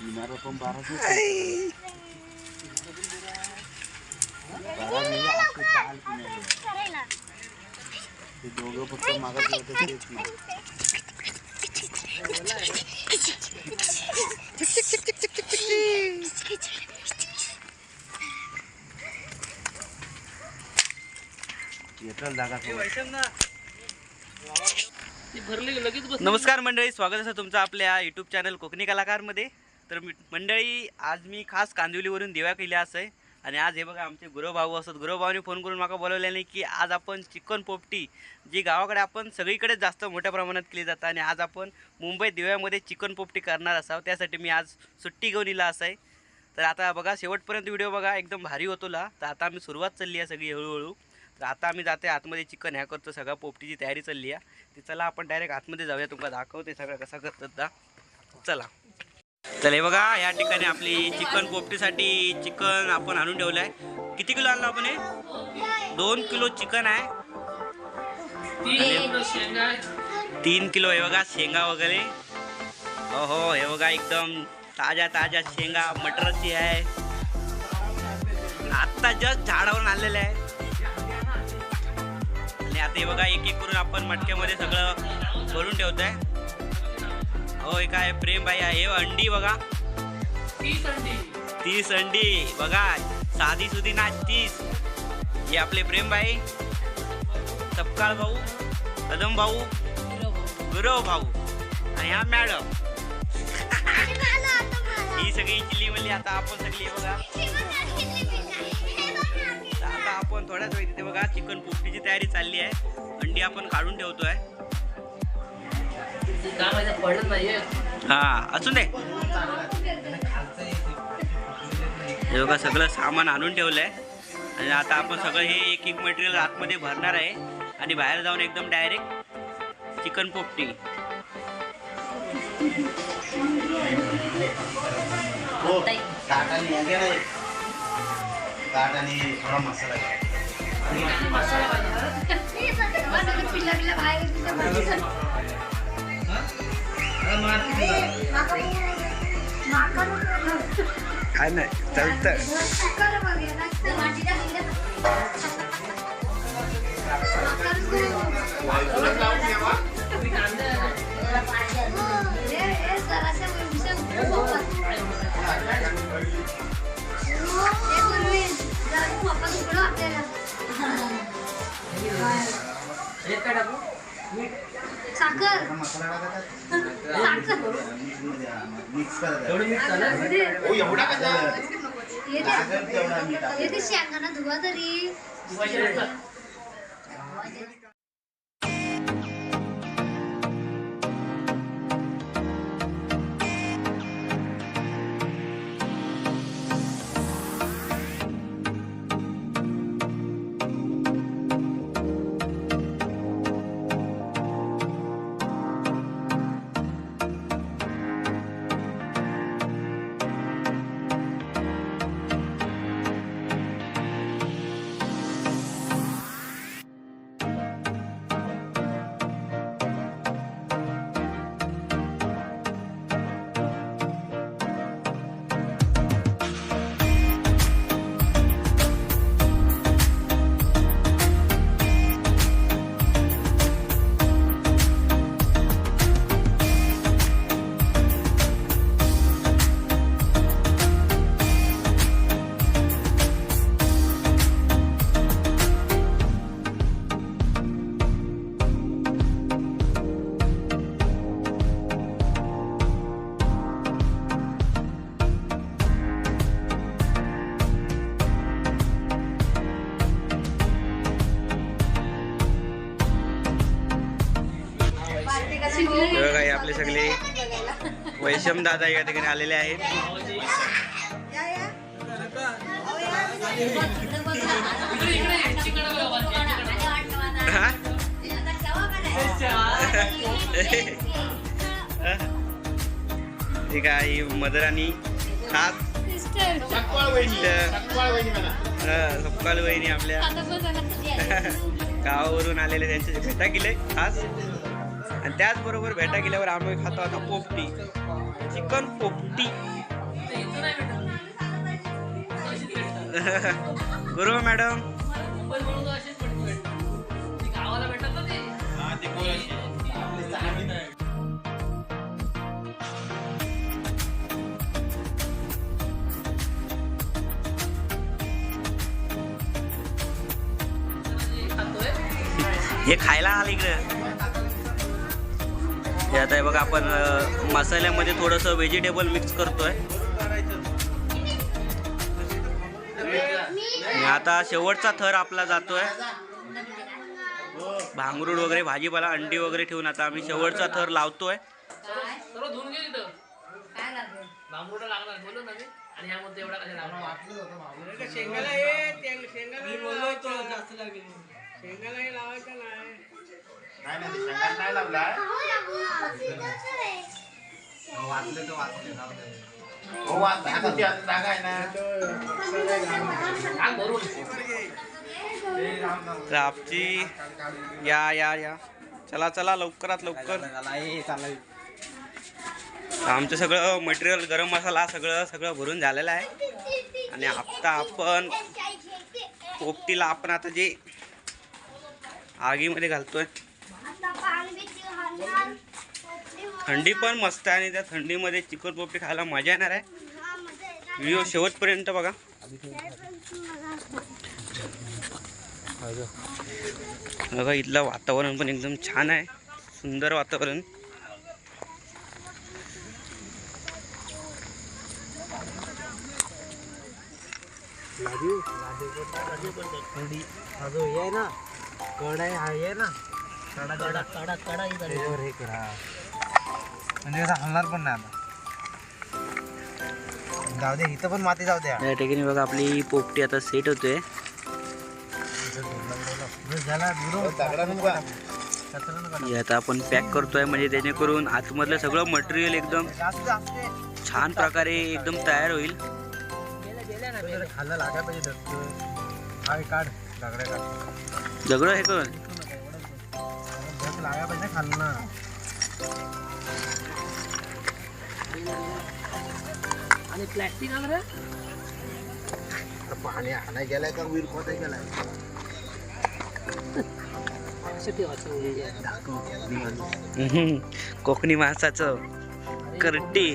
येणार पण बाराशे बारा म्हणजे असे चाल की नाही. ते दोघं फक्त मागत होते तेच नाही येतात जागा नमस्कार मंडळी स्वागत असं तुमचं आपल्या यूट्यूब चॅनल कोकणी कलाकारमध्ये. तर मी- मंडळी आज मी खास कांदिवलीवरून दिवा केल्या असं आहे. आणि आज हे बघा आमचे गुरुभाऊ असत गुरुभाऊने फोन करून मला बोलवल्याने की आज आपण चिकन पोपटी जी गावाकडे आपण सगळीकडे जास्त मोठ्या प्रमाणात केली जातं. आणि आज आपण मुंबईत दिव्यामध्ये चिकन पोपटी करणार असावं. त्यासाठी मी आज सुट्टी घेऊन येला असं आहे. तर आता बघा शेवटपर्यंत व्हिडिओ बघा. एकदम भारी होतो ला तर आता आम्ही सुरुवात चालली आहे सगळी हळूहळू. तर आता आम्ही जाते आतमध्ये चिकन ह्या करतो सगळं पोपटीची तयारी चालली आहे. ते चला आपण डायरेक्ट आतमध्ये जाऊया तुम्हाला दाखवते सगळं कसं करतात दा. चला. चल हे बघा या ठिकाणी आपली चिकन पोपटीसाठी चिकन आपण आणून ठेवलं आहे किती किलो आणलं आपण हे? दोन किलो चिकन आहे. तीन किलो हे बघा शेंगा वगैरे. हो हो हे बघा एकदम ताज्या ताज्या शेंगा मटरची आहे. आत्ता जस्ट झाडावरून आणलेल्या आहे. आता हे बघा एक एक करून आपण मटक्यामध्ये सगळं भरून ठेवतोय. हो हे काय प्रेम भाई आहे. हे अंडी बघा. तीस अंडी. बघा साधी सुधी ना तीस. हे आपले प्रेम भाई सपकाळ भाऊ कदम भाऊ गुरव भाऊ आणि हा मॅडम. ही सगळी चिल्ली मल्ली आता आपण सगळी बघा. आपण थोड्याच वेळ तिथे बघा चिकन पोपटीची तयारी चालली आहे. अंडी आपण काढून ठेवतोय. आहे हा असून दे. हे बघा सगळं सामान आणून ठेवलंय. आणि आता आपण सगळं हे एक एक मटेरियल आतमध्ये भरणार आहे. आणि बाहेर जाऊन एकदम डायरेक्ट चिकन पोपटी. हो ताट आणि हे थोडा मसाला. काय नाही चालतं साखर साखर. मिक्स करायचा एवढं मीठ चालेल एवढा कसा? येते येते शेंगाना धुवा तरी. वैशम दादा या ठिकाणी आलेले आहेत? ठीक आहे मदर आणि खास सपकाल वहिनी आपल्या. गावावरून आलेले त्यांचे भेटा केले खास. आणि त्याचबरोबर भेटा गेल्यावर आम्ही खातो आता पोपटी. चिकन पोपटी. बरोबर मॅडम. हे खायला आलं इकडं. हे आता हे बघा आपण मसाल्यामध्ये थोडंसं व्हेजिटेबल मिक्स करतोय. आता शेवटचा थर आपला जातोय. भांगरूड वगैरे भाजीपाला अंडी वगैरे ठेवून आता आम्ही शेवटचा थर लावतोय. सर्व धुवून हो वाचलं आता ते आता जागा आहे ना तर आमची या या या. चला चला लवकरात लवकर. तर आमचं सगळं मटेरियल गरम मसाला सगळं सगळं भरून झालेलं आहे. आणि आता आपण पोपटीला आपण आता जे आगीमध्ये घालतोय थंडी पण मस्त आहे आणि त्या थंडीमध्ये चिकन पोपटी खायला मजा येणार आहे. व्हिडिओ शेवटपर्यंत बघा. बघा इथलं वातावरण पण एकदम छान आहे. सुंदर वातावरण. म्हणजे असं हलणार पण नाही आता. जाऊ दे इथं पण माती जाऊ द्या. या ठिकाणी बघा आपली पोपटी आता सेट होते हे आता आपण पॅक करतोय म्हणजे जेणेकरून आतमधलं सगळं मटेरियल एकदम छान प्रकारे एकदम तयार होईल. खाल्लं लागाय पाहिजे धक्क हा काढ आणि प्लॅस्टिक आलं रे. पाणी आणाय गेलाय का? विहीर खोदाय गेलाय. कोकणी माणसाचं करटी.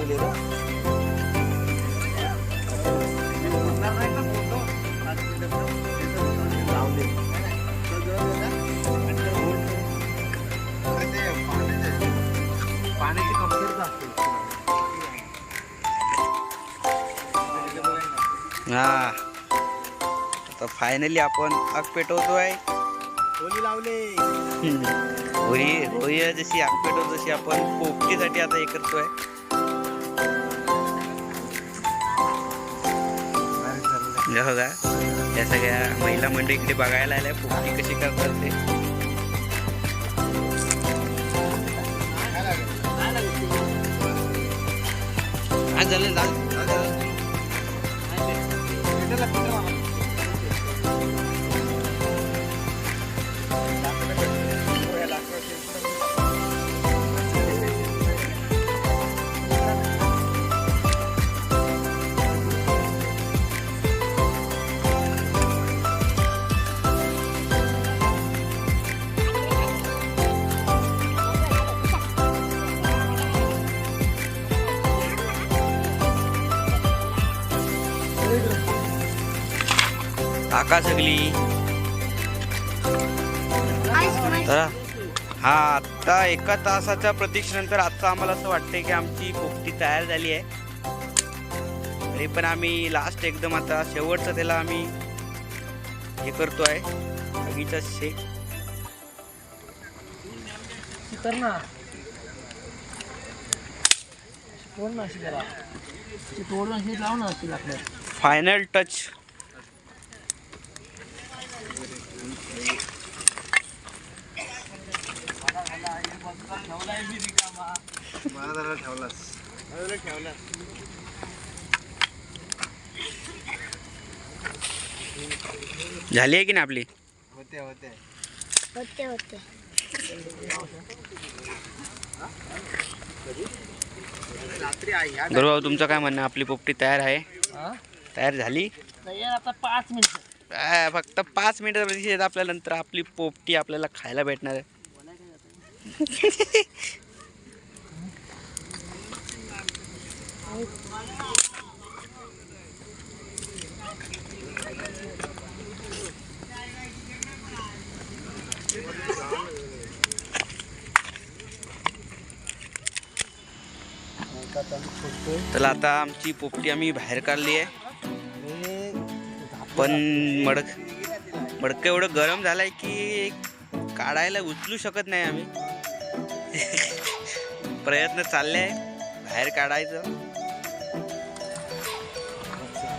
लागले रे. पाण्याची कमतरता असते. हा. आता फायनली आपण आग पेटवतोय. होली लावले? होळी होळी जशी आग पेटवतो तशी आपण पोपटीसाठी आता हे करतोय. म्हणजे बघा या सगळ्या महिला मंडळी इकडे बघायला आल्या पोपटी कशी करतात ते. हा, झालं. टाका सगळी तर हा आता एका तासाच्या प्रतीक्षेनंतर आता आम्हाला असं वाटतंय की आमची पोपटी तयार झाली आहे. तरी पण आम्ही लास्ट एकदम आता शेवटचं त्याला आम्ही हे करतो आहे आगीचा शेक कर ना ना अशी जरा. तोडून अशी लाव ना अशी लागणार फायनल टच ठेवलास. ठेवलास झाली आहे की नाही आपली? होते होते. होते होते. रात्री आई ह्या गुरुभाऊ तुमचं काय म्हणणं? आपली पोपटी तयार आहे? हा? तयार झाली? तयार आता पाच मिनिट. फक्त पाच प्रतीक्षा आपल्यानंतर आपली पोपटी आपल्याला खायला भेटणार आहे. तर आता आमची पोपटी आम्ही बाहेर काढली आहे. पण मडक मडकं एवढं गरम झालंय की काढायला उचलू शकत नाही आम्ही. प्रयत्न चालले आहे. बाहेर काढायचं.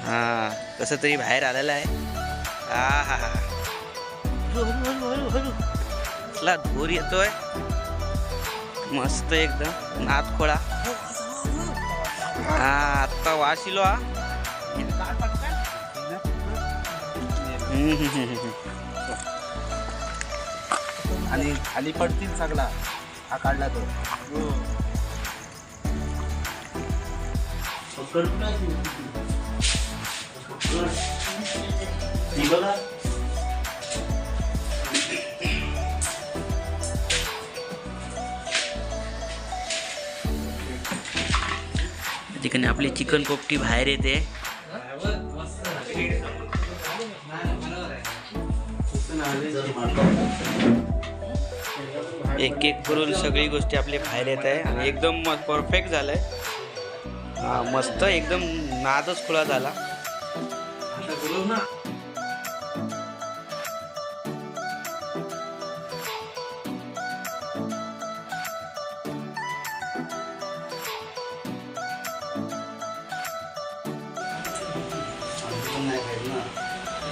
हा कसं तरी बाहेर आलेलं आहे. हा हा हा. कसला धूर येतोय. मस्त एकदम. नात खोळा. हा आत्ता वाशिलो हा. आणि खाली पडतील सगळा. हा काढला तो. ठिकाणी आपली चिकन पोपटी बाहेर येते. एक एक करून सगळी गोष्टी आपली बाहेर येत आहे. आणि एकदम परफेक्ट झालं हा मस्त एकदम नादच खुला झाला.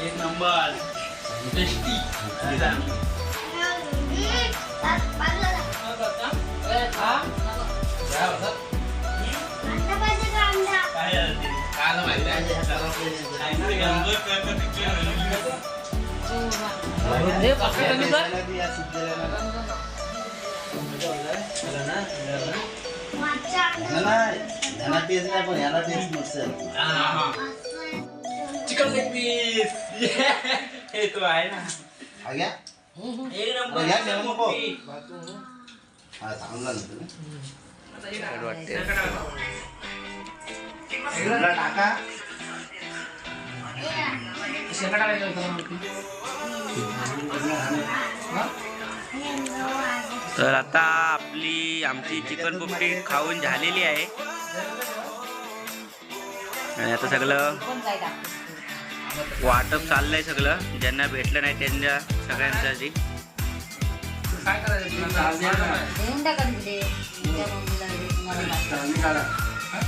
एक नंबर. चिकन लेग पीस हे तो आहे ना हा घ्या एक अरे घ्या घेऊ नको हा चांगला नसेल वाटते सगळा टाका. तर आता आपली आमची चिकन पोपटी खाऊन झालेली आहे. आणि आता सगळं वाटप चाललंय सगळं. ज्यांना भेटलं नाही त्यांच्या सगळ्यांसाठी. काय करायचं?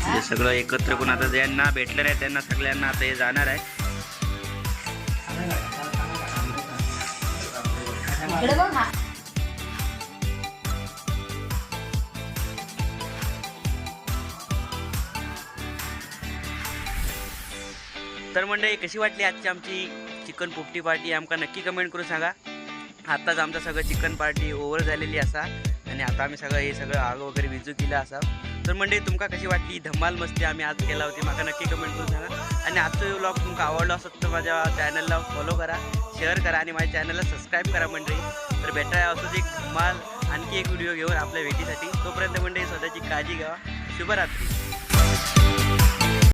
हे सगळं एकत्र करून आता ज्यांना भेटलं नाही त्यांना सगळ्यांना आता हे जाणार आहे. तर मंडळी कशी वाटली आजची आमची चिकन पोपटी पार्टी? आमका नक्की कमेंट करून सांगा. आत्ताच आमचं सगळं चिकन पार्टी ओव्हर झालेली असा. आणि आता आम्ही सगळं हे सगळं आग वगैरे विजू केलं असा. तर म्हणजे तुमका कशी वाटली? धमाल मस्ती आम्ही आज केला होती. माका नक्की कमेंट करून सांगा. आणि आजचं व्लॉग तुमका आवडलो असत तर माझ्या चॅनलला फॉलो करा शेअर करा आणि माझ्या चॅनलला सबस्क्राईब करा मंडळी. तर भेटाय असंच एक धमाल आणखी एक व्हिडिओ घेऊन आपल्या भेटीसाठी. तोपर्यंत मंडळी स्वतःची काळजी घ्या. शुभरात्री.